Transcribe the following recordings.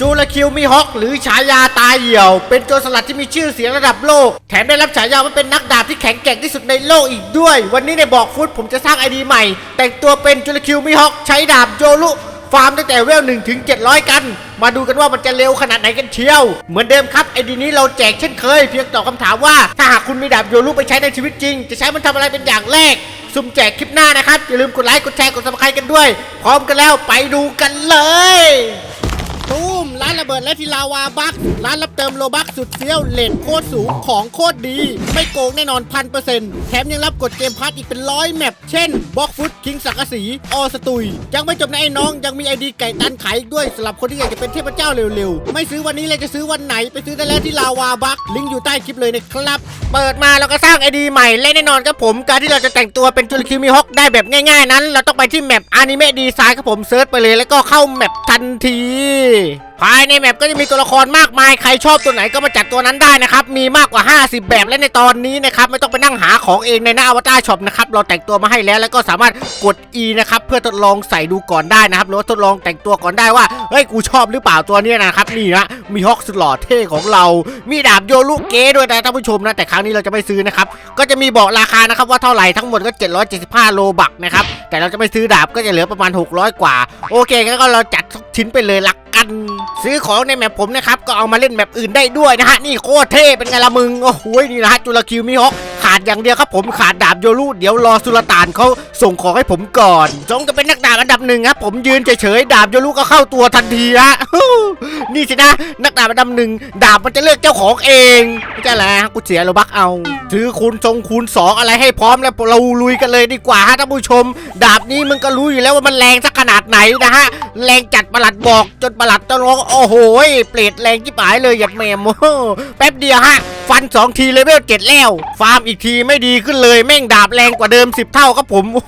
จูราคิวมีฮอกหรือฉายาตาเหี่ยว เป็นโจรสลัดที่มีชื่อเสียงระดับโลก แถมได้รับฉายาว่าเป็นนักดาบที่แข็งแกร่งที่สุดในโลกอีกด้วย วันนี้ในบอกฟุตผมจะสร้างไอดีใหม่ แต่งตัวเป็นจูราคิวมีฮอกใช้ดาบโยรุฟาร์มตั้งแต่เวลหนึ่งถึง 700 กัน มาดูกันว่ามันจะเร็วขนาดไหนกันเชียว เหมือนเดิมครับไอดีนี้เราแจกเช่นเคย เพียงตอบคำถามว่า ถ้าหากคุณมีดาบโยรุไปใช้ในชีวิตจริง จะใช้มันทำอะไรเป็นอย่างแรกซุ่มแจกคลิปหน้านะครับ อย่าลืมกดไลค์ กดแชร์ กดซับสไครต์กันด้วย พร้อมกันแล้วไปดูกันเลยตู มร้านระเบิดและทีลาวาบักร้านรับเติมโลบักสุดเฟี้ยวเลทโคตรสูงของโคตรดี ไม่โกงแน่นอนพันเปอร์เซ็นต์แถมยังรับกดเกมพาร์ทอีกเป็นร้อยแมปเช่นบล็อกฟุตคิงสักกะสีออสตุย ยังไม่จบนะไอ้น้องยังมีไอดีไก่ตันขายอีกด้วยสำหรับคนที่อยากจะเป็นเทพเจ้าเร็วๆ ไม่ซื้อวันนี้เลยจะซื้อวันไหนไปซื้อได้แล้วที่ลาวาบักลิงก์อยู่ใต้คลิปเลยนะครับเปิดมาเราก็สร้างไอดีใหม่และแน่นอนครับผมการที่เราจะแต่งตัวเป็นจุลคิมิฮอกได้แบบง่ายๆนั้น เราต้องไปที่แมปอนิเมะดีไซน์ครับผมเซิร์ชไปเลย แล้วก็เข้าแมปทันทีภายในแมปก็จะมีตัวละครมากมายใครชอบตัวไหนก็มาจัดตัวนั้นได้นะครับ มีมากกว่า 50 แบบและในตอนนี้นะครับ ไม่ต้องไปนั่งหาของเองในหน้าอวตารช็อปนะครับ เราแต่งตัวมาให้แล้วแล้วก็สามารถกด E นะครับ เพื่อทดลองใส่ดูก่อนได้นะครับหรือว่าทดลองแต่งตัวก่อนได้ว่า เฮ้ย กูชอบหรือเปล่าตัวเนี้ยนะครับ นี่นะมีฮอกสุดหล่อเท่ของเรา มีดาบโยรุเก้ด้วยนะท่านผู้ชมนะแต่ครั้งนี้เราจะไม่ซื้อนะครับก็จะมีบอกราคานะครับว่าเท่าไหร่ทั้งหมดก็ 775 โลบักนะครับแต่เราจะไม่ซื้อดาบก็จะเหลือประมาณ 600 กว่า โอเคงั้นก็เราจัดชิ้นไปเลยละกัน ซื้อของในแมปผมนะครับ ก็เอามาเล่นแมปอื่นได้ด้วยนะฮะ นี่โคตรเท่เป็นไงละมึง โอ้โห นี่นะฮะจุลคิวมิฮอกขาดอย่างเดียวครับผมขาดดาบโยรุเดี๋ยวรอสุลต่านเขาส่งของให้ผมก่อนจงจะเป็นนักดาบอันดับหนึ่งครับผมยืนเฉยๆดาบโยรุก็เข้าตัวทันทีฮะนี่สินะ นักดาบอันดับหนึ่งดาบมันจะเลือกเจ้าของเองไม่ใช่แหละกูเสียโลบักเอาซื้อคูณทรงคูณสองอะไรให้พร้อมแล้วเราลุยกันเลยดีกว่าฮะท่านผู้ชม ดาบนี้มึงก็รู้อยู่แล้วว่ามันแรงสักขนาดไหนนะฮะแรงจัดประหลัดบอกจนประหลัดต้องร้องโอ้โหเปรตแรงจิบหายเลยหยัดแมมโอ้โหแป๊บเดียวฮะฟันสองทีเลเวลเจ็ดแล้ว ฟาร์มอีกทีไม่ดีขึ้นเลยแม่งดาบแรงกว่าเดิม 10 เท่าครับผมโอ้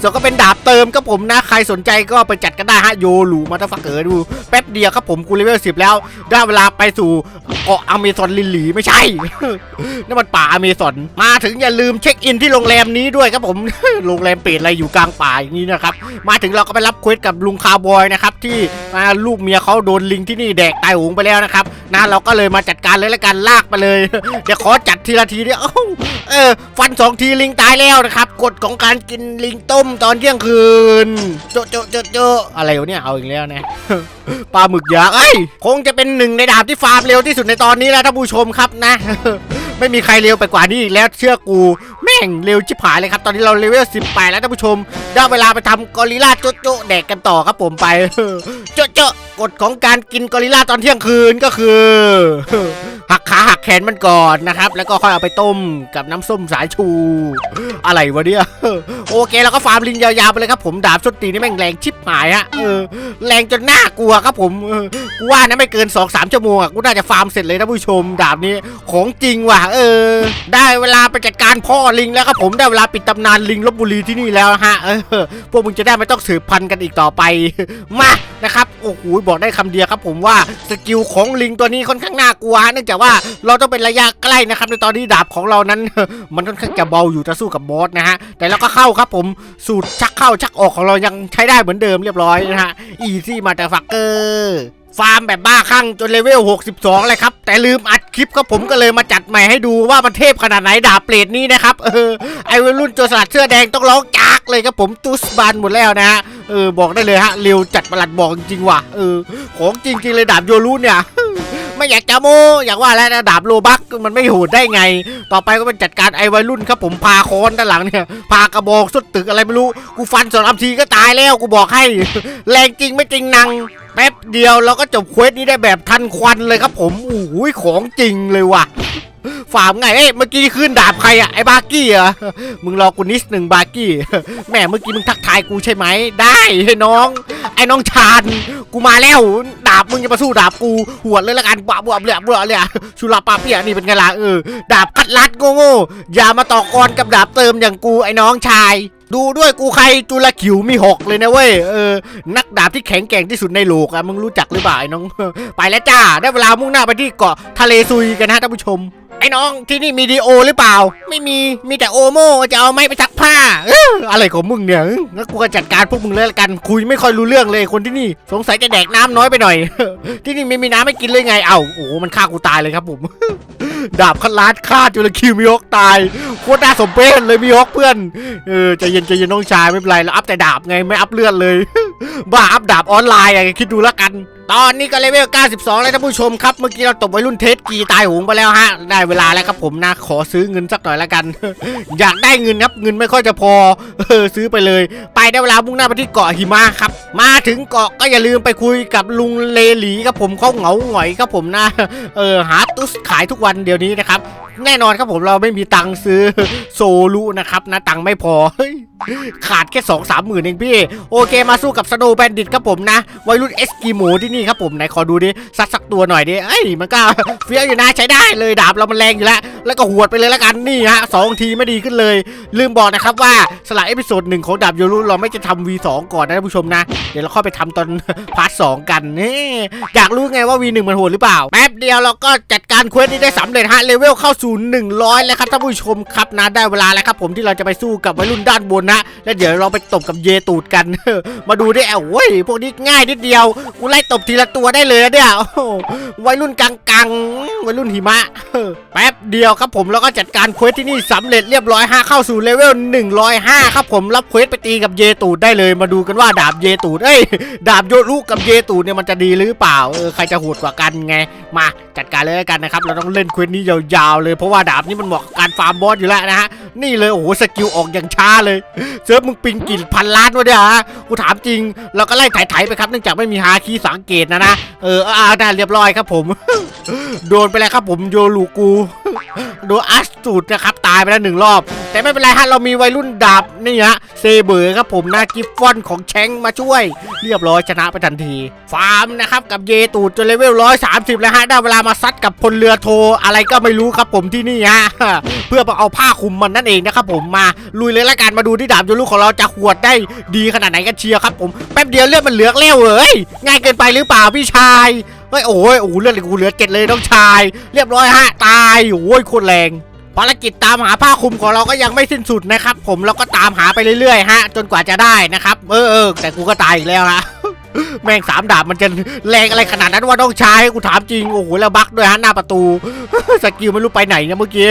ส่วนก็เป็นดาบเติมครับผมนะ ใครสนใจก็ไปจัดกันได้ฮะ โยหลูมาตาฟักเกอร์ดู แป๊บเดียวครับผมกูเลเวลสิบแล้ว ได้เวลาไปสู่เกาะอเมซอนลินหลีไม่ใช่นั่นมันป่าอเมซอน มาถึงอย่าลืมเช็คอินที่โรงแรมนี้ด้วยครับผม โรงแรมเปรตอะไรอยู่กลางป่าอย่างนี้นะครับ มาถึงเราก็ไปรับเควสกับลุงคาวบอยนะครับที่ลูกเมียเขาโดนลิงที่นี่แดกตายหงไปแล้วนะครับนะเราก็เลยมาจัดการเลยละกันลากไปเลยเดี๋ยวขอจัดทีละทีเดียวเออฟันสองทีลิงตายแล้วนะครับกฎของการกินลิงต้มตอนเที่ยงคืนโจะโจะโจโจะอะไรวะเนี่ยเอาอีกแล้วนะปลาหมึกยักษ์เอ้คงจะเป็นหนึ่งในดาบที่ฟาร์มเร็วที่สุดในตอนนี้แล้วท่านผู้ชมครับนะ ไม่มีใครเร็วไปกว่านี้อีกแล้วเชื่อกู แม่งเร็วชิบหายเลยครับ ตอนนี้เราเลเวล18 แล้วท่านผู้ชมได้เวลาไปทำกอริลลาโจะโจะแดกกันต่อครับผมไปโจะโจะ กฎของการกินกอริลลาตอนเที่ยงคืนก็คือ หักขาหักแขนมันก่อนนะครับ แล้วก็ค่อยเอาไปต้มกับน้ำส้มสายชู อะไรวะเนี่ยโอเคเราก็ฟาร์มลิงยาวๆไปเลยครับผมดาบส้นตีนี่แม่งแรงชิบหายฮะเออแรงจนน่ากลัวครับผมกูว่านะไม่เกิน2-3ชั่วโมงอะกูน่าจะฟาร์มเสร็จเลยนะผู้ชมดาบนี้ของจริงว่ะเออ ได้เวลาไปจัดการพ่อลิงแล้วครับผมได้เวลาปิดตำนานลิงลบบุรีที่นี่แล้วฮะเออพวกมึงจะได้ไม่ต้องสืบพันธุ์กันอีกต่อไปมานะครับโอ้โหบอกได้คำเดียวครับผมว่าสกิลของลิงตัวนี้ค่อนข้างน่ากลัวเนื่องจากว่าเราต้องเป็นระยะใกล้นะครับในตอนนี้ดาบของเรานั้น มันค่อนข้างจะเบาอยู่จะสู้กับบอสนะฮะแต่เราก็เข้าครับผมสูตรชักเข้าชักออกของเรายังใช้ได้เหมือนเดิมเรียบร้อยนะฮะอีซี่มาแต่ฟักเกอร์ ฟาร์มแบบบ้าคลั่งจนเลเวล 62 เลยครับ แต่ลืมอัดคลิปครับผมก็เลยมาจัดใหม่ให้ดูว่ามันเทพขนาดไหนดาบเปรตนี้นะครับ เออ ไอวัยรุ่นโจรสลัดเสื้อแดงต้องร้องจากเลยครับผมตุสบานหมดแล้วนะฮะ เออ บอกได้เลยฮะ เร็วจัดประหลัดบอกจริงว่ะ เออ ของจริงๆเลยดาบโยรุเนี่ยไม่อยากจะโมอยากว่าแล้วนะดาบโลบักมันไม่โหดได้ไง ต่อไปก็เป็นจัดการไอ้วัยรุ่นครับผมพาคอนด้านหลังเนี่ยพากระบอกสุดตึกอะไรไม่รู้ กูฟันสองอัมทีก็ตายแล้วกูบอกให้ แรงจริงไม่จริงนัง แป๊บเดียวเราก็จบเควสนี้ได้แบบทันควันเลยครับผมโอ้โหของจริงเลยว่ะฝามไงเอ้ยเมื่อกี้ขึ้นดาบใครอะไอ้บาร์กี้เหรอมึงรอกูนิดหนึ่งบาร์กี้แหมเมื่อกี้มึงทักทายกูใช่ไหมได้ให้น้อง ไอ้น้องชาญกูมาแล้วดาบมึงจะมาสู้ดาบกูหัวดเลยละกันบะบวบเบลือเบลือเลยชุลาปาเปียนี่เป็นไงล่ะเออดาบคัดลัดโง่โง่อย่ามาต่อกรกับดาบเติมอย่างกูไอ้น้องชาย ดูด้วยกูใครจุลคิวมีหกเลยนะเว้ยเออนักดาบที่แข็งแกร่งที่สุดในโลกอะมึงรู้จักหรือเปล่าไอ้น้อง ไปแล้วจ้า ได้เวลามุ่งหน้าไปที่เกาะทะเลซุยกันนะท่านผู้ชม ไอ้น้องที่นี่มีดีโอหรือเปล่า ไม่มีมีแต่โอโมจะเอาไหมไปซักผ้าเอออะไรของมึงเนี่ยงั้นกูก็จัดการพวกมึงเลยละกันคุยไม่ค่อยรู้เรื่องเลยคนที่นี่ สงสัยจะแดกน้ำน้อยไปหน่อย ที่นี่ไม่มีน้ำให้กินเลยไงเอ้าโอ้โหมันฆ่ากูตายเลยครับผม ดาบคันลาดฆ่าจุลคิวมิฮอกตายโคตรน่าสมเพชเลยมิฮอกเพื่อนเออใจเย็นใจเย็นน้องชายไม่เป็นไรเราอัพแต่ดาบไงไม่อัพเลือดเลย บ้าอัพดาบออนไลน์อะคิดดูแล้วกัน ตอนนี้ก็เลเวล 92 แล้วท่านผู้ชมครับ เมื่อกี้เราตบวัยรุ่นเทสกีตายหงไปแล้วฮะ ได้เวลาแล้วครับผมนะ ขอซื้อเงินสักหน่อยแล้วกัน อยากได้เงินครับ เงินไม่ค่อยจะพอ เออซื้อไปเลย ไปได้เวลามุ่งหน้าไปที่เกาะหิมะครับ มาถึงเกาะก็อย่าลืมไปคุยกับลุงเลหลีครับผมเขาเหงาหงอยครับผมนะ เออหาตุสขายทุกวันเดี๋ยวนี้นะครับ แน่นอนครับผมเราไม่มีตังค์ซื้อโซลูนะครับนะตังค์ไม่พอขาดแค่สองสามหมื่นเองพี่ โอเคมาสู้กับสโนว์แบนดิตครับผมนะวัยรุ่นเอสกิโมที่นี่ี่ครับผมไหนขอดูดิสักสักตัวหน่อยดิเอ้ยมันก็เฟี้ยวอยู่นะใช้ได้เลยดาบเรามันแรงอยู่แล้วแล้วก็หวดไปเลยละกันนี่ฮะสองทีไม่ดีขึ้นเลย ลืมบอกนะครับว่าสละเอพิโซดหนึ่งของดาบโยรุเราไม่จะทำ V2 ก่อนนะท่านผู้ชมนะ เดี๋ยวเราค่อยไปทำตอนพาร์ทสองกันนี่อยากรู้ไงว่า V1 มันโหดหรือเปล่าแป๊บเดียวเราก็จัดารเควสนี้ได้สำเร็จฮะเลเวลเข้าสู่100 แล้วครับท่านผู้ชมครับนะได้เวลาแล้วครับผมที่เราจะไปสู้กับวัยรุ่นด้านบนนะ แล้วเดี๋ยวเราไปตบกับเยตูดกัน มาดูได้แอวเว้ยพวกนี้ง่ายนิดเดียวกูไล่ตบทีละตัวได้เลยเนี่ยวัยรุ่นกังกังๆวัยรุ่นหิมะ แป๊บเดียวครับผมแล้วก็จัดการเควสที่นี่สำเร็จเรียบร้อยฮะเข้าสู่เลเวล 105 ครับผมรับเควสไปตีกับเยตูดได้เลยมาดูกันว่าดาบเยตูดเอ้ยดาบโยรุกับเยตูดเนี่ยมันจะดีหรือเปล่าเออใครจะโหดกว่ากันไงมาจัดการเลยกันนะครับเราต้องเล่นเควสนี้ยาวๆเลยเพราะว่าดาบนี้มันเหมาะกับการฟาร์มบอสอยู่แล้วนะฮะนี่เลยโอ้โหสกิลออกอย่างช้าเลยเซิร์ฟมึงปิงกี่พันล้านวะเนี่ยฮะกูถามจริงเราก็ไล่ไถๆไปครับเนื่องจากไม่มีฮาคีสังเกตนะนะเอออาเอาได้เรียบร้อยครับผม โดนไปแล้วครับผมโยลูกู โดนอัสตูดนะครับตายไปแล้วหนึ่งรอบ แต่ไม่เป็นไรฮะเรามีวัยรุ่นดาบนี่ฮะเซเบอร์ครับผมนะกิฟฟอนของแชงมาช่วย เรียบร้อยชนะไปทันที ฟาร์มนะครับกับเยตูดจนเลเวลร้อยสามสิบแล้วฮะได้เวลามาซัดกับพลเรือโทอะไรก็ไม่รู้ครับผมที่นี่ฮะเพื่อมาเอาผ้าคลุมมันนั่นเองนะครับผมมาลุยเลยละกันมาดูที่ดาบโยลูของเราจะหวดได้ดีขนาดไหนกันเชียร์ครับผมแป๊บเดียวเลือดมันเหลือกแล้วเลยง่ายเกินไปหรือเปล่าพี่ชาย เฮ้ยโอ้ยโอ้เลือดกูเหลือเจ็ดเลยน้องชาย เรียบร้อยฮะตายโอ้ยโคตรแรงภารกิจตามหาผ้าคลุมของเราก็ยังไม่สิ้นสุดนะครับ ผมเราก็ตามหาไปเรื่อยๆฮะ จนกว่าจะได้นะครับ เออเออแต่กูก็ตายอีกแล้วฮะแม่งสามดาบมันจะแรงอะไรขนาดนั้นว่าต้องใช้กูถามจริงโอ้โหแล้วบักด้วยฮะหน้าประตู สกิลไม่รู้ไปไหนเนี่ยเมื่อกี้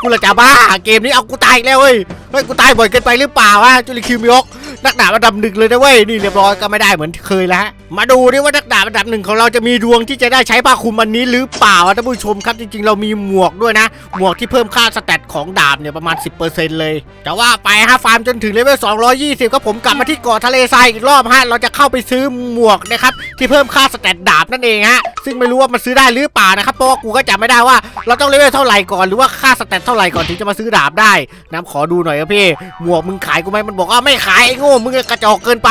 กูละจะบ้าเกมนี้เอากูตายอีกแล้วเว้ยเฮ้ยกูตายบ่อยเกินไปหรือเปล่าวะจุลิคิวมิอกนักดาบอันดับหนึ่งเลยนะเว้ยนี่เรียบร้อยก็ไม่ได้เหมือนเคยแล้วฮะมาดูดิว่านักดาบอันดับหนึ่งของเราจะมีดวงที่จะได้ใช้ผ้าคลุมอันนี้หรือเปล่าท่านผู้ชมครับจริงๆ เรามีหมวกด้วยนะ หมวกที่เพิ่มค่าสแตท ของดาบเนี่ยประมาณ 10%เลยแต่ว่าไปฮะฟาร์มจนถึงเลเวล220ก็ผมกลับมาที่เกาะทะเลทรายอีกรอบฮะเราจะเข้าไปซื้อหมวกนะครับที่เพิ่มค่าสแตทดาบนั่นเองฮะซึ่งไม่รู้ว่ามันซื้อได้หรือเปล่านะครับเพราะว่ากูก็จำไม่ได้ว่าเราต้องเลเวลเท่าไหร่ก่อนหรือว่าค่าสแตทเท่าไหร่ก่อนถึงจะมาซื้อดาบได้น้ำขอดูหน่อยครับพี่หมวกมึงขายกูไหมมันบอกว่าไม่ขายไอ้โง่มึงกระจอกเกินไป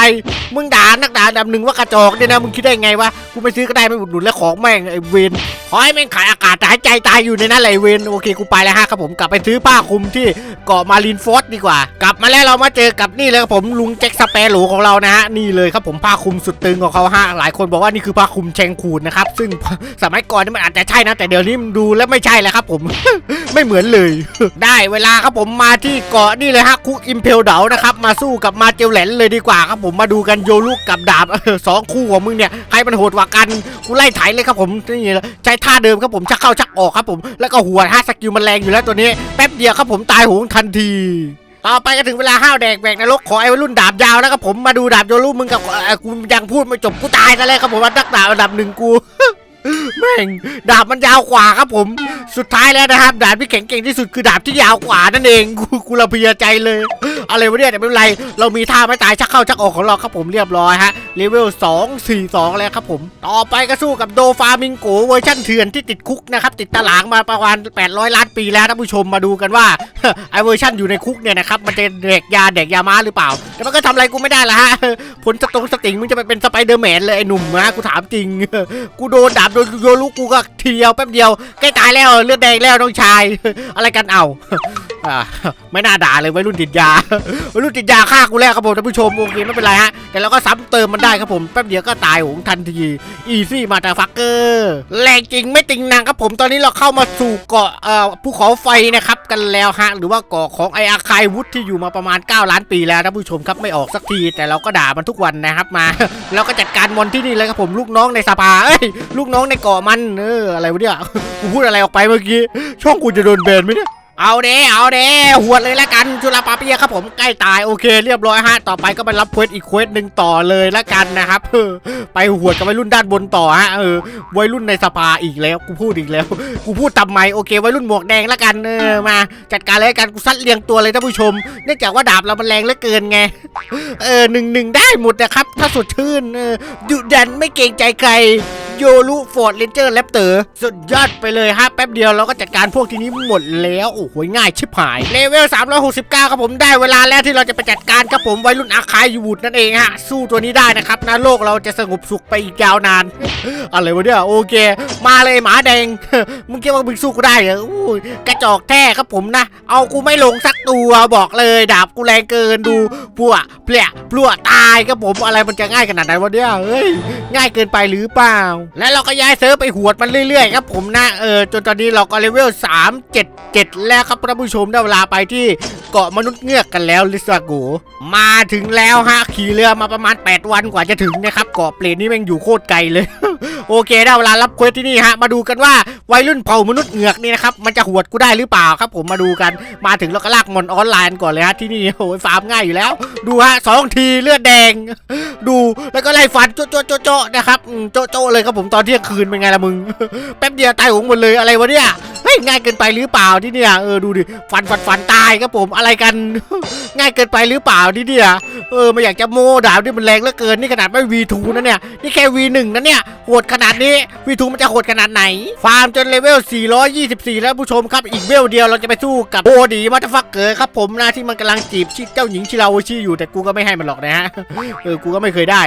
มึงด่านักด่าดับหนึ่งว่ากระจอกเนี่ยนะมึงคิดได้ไงวะกูไม่ซื้อก็ได้ไม่อุดหนุนแล้วของแม่งไอ้เวนขอให้แม่งขายอากาศแต่หายใจตายอยู่ในนั้นแหละไอ้เวนโอเคกูไปแล้วฮะครับผมกลับไปซื้ออผ้าคลุมที่เกาะมารีนฟอร์ดดีกว่า กลับมาแล้วเรามาเจอกับนี่เลยครับผมลุงแจ็คสเปโรของเรานะฮะนี่เลยครับผมผ้าคลุมสุดตึงของเขาฮะหลายคนบอกว่านี่คือผ้าคลุมแชงคูนนะครับซึ่งสมัยก่อนนี่มันอาจจะใช่นะแต่เดี๋ยวนี้มันดูแล้วไม่ใช่แล้วครับผม ไม่เหมือนเลย ได้เวลาครับผมมาที่เกาะนี่เลยฮะคุกอิมเพลเดานะครับมาสู้กับมาเจลแหลนเลยดีกว่าครับผมมาดูกันโยลูกกับดาบสองคู่ของมึงเนี่ยใครมันโหดกว่ากันกูไล่ไถเลยครับผมนี่ใช้ท่าเดิมครับผมชักเข้าชักออกครับผมแล้วก็หัวฮะสกิลมันแรงอยู่แล้วตัวนี้แป๊บเดียวครับผมตายโหงทันที ต่อไปก็ถึงเวลาห้าวแดกแบกนรกขอไอ้วัยรุ่นดาบยาวแล้วครับผมมาดูดาบโยรุ่มึงกับเอ่อกูยังพูดไม่จบกูตายซะแล้วครับผมว่านักดาบอันดับหนึ่งกู แม่งดาบมันยาวกว่าครับผม สุดท้ายแล้วนะครับ ดาบที่แข็งเก่งที่สุดคือดาบที่ยาวกว่านั่นเองกูกูระเบียใจเลย อะไรวะเนี่ยแต่ไม่เป็นไร เรามีท่าไม่ตายชักเข้าชักออกของเราครับผมเรียบร้อยฮะเลเวล2 4 2 แล้วครับผม ต่อไปก็สู้กับโดฟามิงโกเวอร์ชันเถื่อนที่ติดคุกนะครับ ติดตารางมาประมาณ 800 ล้านปีแล้วท่านผู้ชมมาดูกันว่าไอเวอร์ชันอยู่ในคุกเนี่ยนะครับมันจะแดกยาแดกยาม้าหรือเปล่า แต่มันก็ทำอะไรกูไม่ได้ละฮะผลสตรงสติงมึงจะไปเป็นสไปเดอร์แมนเลยไอหนุ่มนะกูถามจริง กูโดนดาบโดนโยลุกูก็ทีเดียวแป๊บเดียวใกล้ตายแล้วเลือดแดงแล้วน้องชาย อะไรกันเอาไม่น่าด่าเลยวัยรุ่นติดยาวัยรุ่นติดยาฆ่ากูแล้วครับผมท่านผู้ชมโอเคไม่เป็นไรฮะแต่เราก็ซ้ำเติมมันได้ครับผมแป๊บเดียวก็ตายโหงทันทีอีซี่มาตาฟักเกอร์แรงจริงไม่ติงนางครับผมตอนนี้เราเข้ามาสู่เกาะเอ่อภูเขาไฟนะครับกันแล้วฮะหรือว่าเกาะของไออาคายวุฒที่อยู่มาประมาณ 9 ล้านปีแล้วท่านผู้ชมครับไม่ออกสักที แต่เราก็ด่ามันทุกวันนะครับมา เราก็จัดการมอนที่นี่เลยครับผมลูกน้องในสภาเอ้ยลูกน้องในเกาะมันเอออะไรวะเนี่ยกูพูดอะไรออกไปเมื่อกี้ ช่องกูจะโดนแบนไหมเนี่ยเอาเด้เอาเด้หวดเลยละกันจุลปาเปียครับผมใกล้ตายโอเค เรียบร้อยฮะต่อไปก็ไปรับเควสอีกเควสหนึ่งต่อเลยละกันนะครับเออไปหวดกับวัยรุ่นด้านบนต่อฮะเออวัยรุ่นในสภาอีกแล้วกูพูดอีกแล้ว กูพูดทำไมโอเควัยรุ่นหมวกแดงละกันเออมาจัดการเลยกันกูซัดเรียงตัวเลยท่านผู้ชมเนื่องจากว่าดาบเรามันแรงเหลือเกินไงเออหนึ่งหนึ่งได้หมดนะครับ ถ้าสดชื่นเออดุดันไม่เกรงใจใคร โยลูฟอร์ดเลนเจอร์แรปเตอร์สุดยอดไปเลยฮะแป๊บเดียวเราก็จัดการพวกที่นี้หมดแล้ว โอ้โหง่ายชิบหายเลเวล369 ครับผมได้เวลาแล้วที่เราจะไปจัดการครับผมไวรุ่นอาคายยูวูดนั่นเองฮะสู้ตัวนี้ได้นะครับนะโลกเราจะสงบสุขไปอีกยาวนาน อะไรวะเนี่ยโอเค มาเลยหมาแดงมึงคิดว่ามึงสู้กูได้เหรออู้ยกระจอกแท้ครับผมนะ เอากูไม่ลงสักตัวบอกเลยดาบกูแรงเกินดูพัวเปลี่ยพลัวตายครับผมอะไรมันจะง่ายขนาดไหนวะเนี่ยเฮ้ยง่ายเกินไปหรือเปล่าและเราก็ย้ายเซิร์ฟไปหวดมันเรื่อยๆครับผมนะเออจนตอนนี้เราก็เลเวล3 7 7 แล้วครับท่านผู้ชมได้เวลาไปที่เกาะมนุษย์เงือกกันแล้วลิซาโกมาถึงแล้วฮะขี่เรือมาประมาณ 8 วันกว่าจะถึงนะครับเกาะเปลนนี่แม่งอยู่โคตรไกลเลย โอเคได้เวลารับเควสที่นี่ฮะมาดูกันว่าวัยรุ่นเผ่ามนุษย์เงือกนี่นะครับมันจะหวดกูได้หรือเปล่าครับ ผมมาดูกันมาถึงเราก็ลากมอนออนไลน์ก่อนเลยฮะที่นี่โอ้ยฟาร์มง่ายอยู่แล้ว ดูฮะสองทีเลือดแดง ดูแล้วก็ไล่ฟันโจ๊ะโจ๊ะโจ๊ะโจนะครับโจ๊ะโจ๊ะเลยครับผมตอนเที่ยงคืนเป็นไงล่ะมึง แป๊บเดียวตายหงหมดเลยอะไรวะเนี่ยเฮ้ยง่ายเกินไปหรือเปล่าที่เนี่ยเออดูดิฟันฟันฟันตายครับผมอะไรกัน ง่ายเกินไปหรือเปล่าที่เนี่ยเออไม่อยากจะโม้ดาวนี่มันแรงเหลือเกินนี่ขนาดไม่ V2 นะเนี่ยนี่แค่ V1 นะเนี่ยโหดขนาดนี้ V2 มันจะโหดขนาดไหน ฟาร์มจนเลเวล 424 แล้วผู้ชมครับอีกเวลเดียวเราจะไปสู้กับโบดีมัตฟักเกอร์ครับผมนะที่มันกำลังจีบชิเจ้าหญิงชิราวชิอยู่แต่กูก็ไม่ให้มันหรอกนะฮะเออกูก็ไม่เคยได้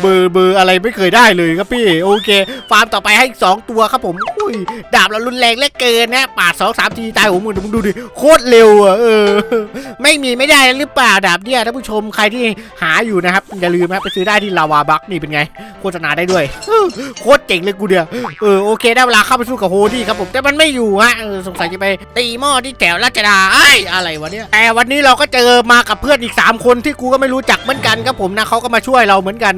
เบอร์เบอร์อะไรไม่เคยได้เลยครับพี่ โอเค ฟาร์มต่อไปให้อีกสองตัวครับผมอุ้ยดาบเรารุนแรงเหลือเกินนะปาดสองสามทีตายโอ้โหมึงดูดิโคตรเร็วอะเออ ไม่มีไม่ได้หรือเปล่าดาบเนี่ยท่านผู้ชมใครที่หาอยู่นะครับอย่าลืมนะไปซื้อได้ที่ลาวาบักนี่เป็นไงโฆษณาได้ด้วยโคตรเจ๋งเลยกูเดียวเออโอเคได้เวลาเข้าไปสู้กับโฮดี้ครับผมแต่มันไม่อยู่ฮะสงสัยจะไปตีหม้อที่แถวราชดาไอ้อะไรวะเนี่ยแต่วันนี้เราก็เจอมากับเพื่อนอีก 3 คนที่กูก็ไม่รู้จักเหมือนกันครับผมนะเขาก็มาช่วยเราเหมือนกัน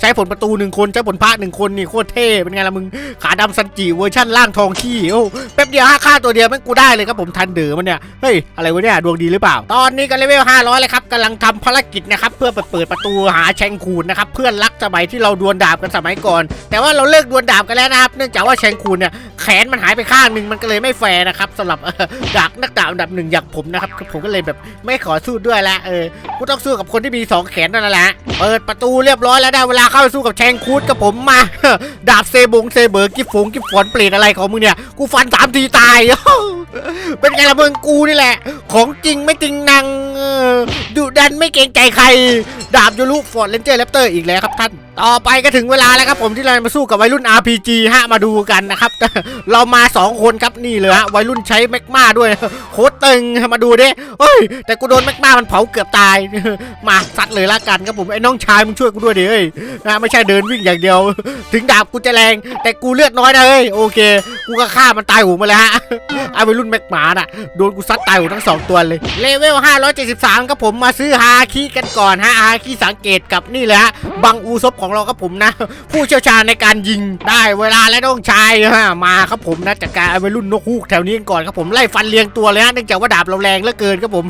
ใช้ผลประตูหนึ่งคนใช้ผลพระหนึ่งคนนี่โคตรเท่เป็นไงล่ะมึงขาดำซันจิเวอร์ชั่นล่างทองขี้โอ้แป๊บเดียวห้าค่าตัวเดียวแม่งกูได้เลยครับผมทันเดือมันเนี่ยเฮ้ยอะไรวะเนี่ยดวงดีหรือเปล่า ตอนนี้ก็เลเวล500เลยครับกำลังทำภารกิจนะครับเพื่อไปเปิดประตูหาแชงคูนนะครับเพื่อนรักสมัยที่เราดวลดาบกันสมัยก่อน แต่ว่าเราเลิกดวลดาบกันแล้วนะครับเนื่องจากว่าแชงคูนเนี่ยแขนมันหายไปข้างหนึ่งมันก็เลยไม่แฟร์นะครับสำหรับดักนักดาบอันดับหนึ่งอย่างผมนะครับผมก็เลยแบบไม่ขอสู้ด้วยละเออกูต้องสู้กับคนที่มีสองแขนนั่นแหละเปิดประตูเรียบร้อยแล้วได้เวลาเข้าไปสู้กับแชงคูดกับผมมา ดาบเซบงเซเบอร์กิฟฟงกิฟฝอนเปลี่ยนอะไรของมึงเนี่ย กูฟันสามทีตาย เป็นไงละมึงกูนี่แหละ ของจริงไม่จริงนังดุดันไม่เกรงใจใคร ดาบยูรุฟอร์ดเลนเจอร์แรปเตอร์อีกแล้วครับท่าน ต่อไปก็ถึงเวลาแล้วครับผมที่เราจะมาสู้กับวัยรุ่น RPG ฮะมาดูกันนะครับ เรามา 2 คนครับนี่เลยฮะวัยรุ่นใช้แมกมาด้วยโคตรตึงมาดูดิเฮ้ยแต่กูโดนแมกมามันเผาเกือบตายมาซัดเลยละกันครับผมไอ้น้องชายมึงช่วยกูด้วยดิเฮ้ยนะไม่ใช่เดินวิ่งอย่างเดียว ถึงดาบกูจะแรง แต่กูเลือดน้อยนะเฮ้ยโอเค กูก็ฆ่ามันตายหูมาแล้วฮะไอ้วัยรุ่นแมกมาน่ะโดนกูซัดตายหูทั้งสองตัวเลยเลเวล573ครับผมมาซื้อฮาคิกันก่อนฮะฮาคิสังเกตกับนี่เลยฮะบังอูซบของเราครับผมนะ ผู้เชี่ยวชาญในการยิงได้เวลาและต้องชายฮะมาครับผมนะจากการไอ้วัยรุ่นนกฮูกแถวนี้กันก่อนครับผมไล่ฟันเรียงตัวเลยฮะเนื่องจากว่าดาบเราแรงเหลือเกินครับผม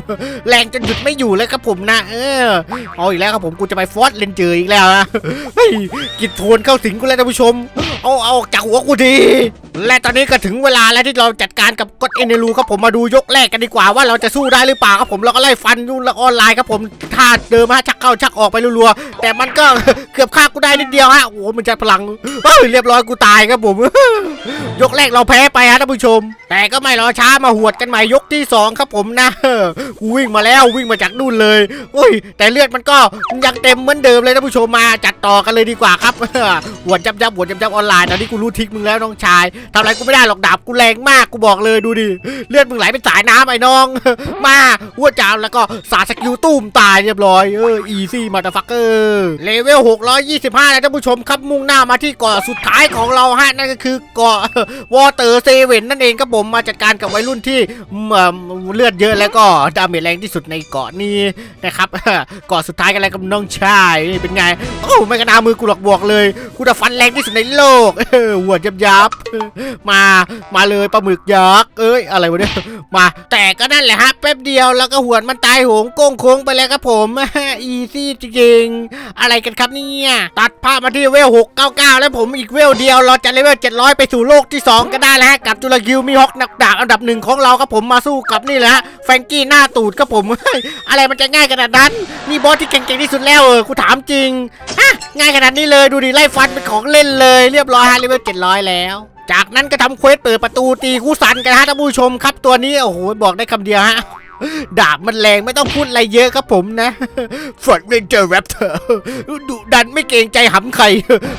แรงจนหยุดไม่อยู่เลยครับผมนะ เออเอาอีกแล้วครับผมกูจะไปฟอสเลนเจออีกแล้วนะกิดโทนเข้าสิงกูแล้วท่านผู้ชม เอาเอาจากหัวกูทีและตอนอนนี้ก็ถึงเวลาแล้วที่เราจัดการกับกดเอเนรูครับผมมาดูยกแรกกันดีกว่าว่าเราจะสู้ได้หรือเปล่าครับผมเราก็ไล่ฟันยุ่งละออนไลน์ครับผมท่าเดิมฮะชักเข้าชักออกไปรัวๆแต่มันก็เกือบฆ่ากูได้นิดเดียวฮะโอ้โหมันจะพลังเฮ้ยเรียบร้อยกูตายครับผม ยกแรกเราแพ้ไปฮะท่านผู้ชม แต่ก็ไม่รอช้ามาหวดกันใหม่ยกที่สองครับผมนะกูวิ่งมาแล้ววิ่งมาจากนู่นเลยโอ้ย แต่เลือดมันก็ยังเต็มเหมือนเดิมเลยท่านผู้ชมมาจัดต่อกันเลยดีกว่าครับหวดจับจับหวดจับจับออนไลน์ตอนนี้กูรู้ทิกมึงแล้วน้องชายทำอะไรกูไม่ได้หรอกดาบกูแรงมากกูบอกเลยดูดิเลือดมึงไหลเป็นสายน้ำไอ้น้อง มาหัวจาวแล้วก็สาสกิลตุ้มตายเรียบร้อยเอออีซี่มาตาฟักเกอร์เลเวล625นะท่านผู้ชมครับมุ่งหน้ามาที่เกาะสุดท้ายของเราฮะนั่นก็คือเกาะวอเตอร์เซเว่นนั่นเองครับผมมาจัดการกับวัยรุ่นที่เอ่อเลือดเยอะแล้วก็ดาเมจแรงที่สุดในเกาะนี้นะครับเกาะสุดท้ายกันแล้วกับน้องชายเป็นไงโอ้ไม่กระนามือกูหรอกบวกเลยกูจะฟันแรงที่สุดในโลกเออหัวยับยับมามาเลยปลาหมึกยักษ์เอ้ยอะไรวะเนี่ยมา แต่ก็นั่นแหละฮะแป๊บเดียวแล้วก็หวนมันตายโหงโก้งโค้งไปแล้วครับผมอีซี่จริงๆอะไรกันครับเนี่ยตัดภาพมาที่เวล699 แล้วผมอีกเวลเดียวเราจะเลเวล700 ไปสู่โลกที่ 2 ก็ได้แล้วฮะกับจุลคิวมีฮอกหนักดาบอันดับหนึ่งของเราครับผมมาสู้กับนี่แหละฮะแฟรงกี้หน้าตูดครับผมอะไรมันจะง่ายขนาดนั้นนี่บอสที่เก่งๆที่สุดแล้วเออกูถามจริงฮะง่ายขนาดนี้เลยดูดิไล่ฟันเป็นของเล่นเลย เรียบร้อยฮะเลเวล700 แล้ว จากนั้นก็ทำเควสเปิดประตูตีคู่สันกันฮะท่านผู้ชมครับตัวนี้โอ้โหบอกได้คำเดียวฮะ ดาบมันแรงไม่ต้องพูดอะไรเยอะครับผมนะฟอร์ดเรนเจอร์แรปเตอร์ดุดันไม่เกรงใจหำใคร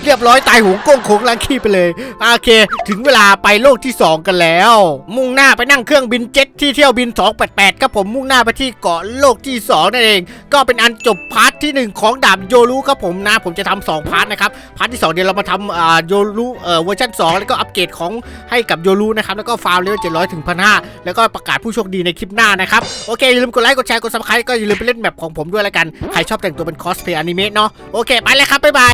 เรียบร้อยตายหูโก้งโค้งล้างขี้ไปเลย โอเค ถึงเวลาไปโลกที่ 2 กันแล้ว มุ่งหน้าไปนั่งเครื่องบินเจ็ตที่เที่ยวบิน 288 ครับผมมุ่งหน้าไปที่เกาะโลกที่ 2 นั่นเอง ก็เป็นอันจบพาร์ทที่ 1 ของดาบโยรุครับผมนะ ผมจะทำสองพาร์ทนะครับ พาร์ทที่ 2 เดี๋ยวเรามาทำอ่าโยรุเอ่อเวอร์ชัน2 แล้วก็อัปเกรดของให้กับโยรุนะครับแล้วก็ฟาร์เลเวล700ถึง1,500แล้วก็ประกาศผู้โชคดีในคลิปหน้านะครับโอเค อย่าลืมกดไลค์ กดแชร์ กดซับสไครต์ก็อย่าลืมไปเล่นแมปของผมด้วยละกัน ใครชอบแต่งตัวเป็นคอสเพย์อนิเมะเนาะ โอเค ไปเลยครับ บ๊ายบาย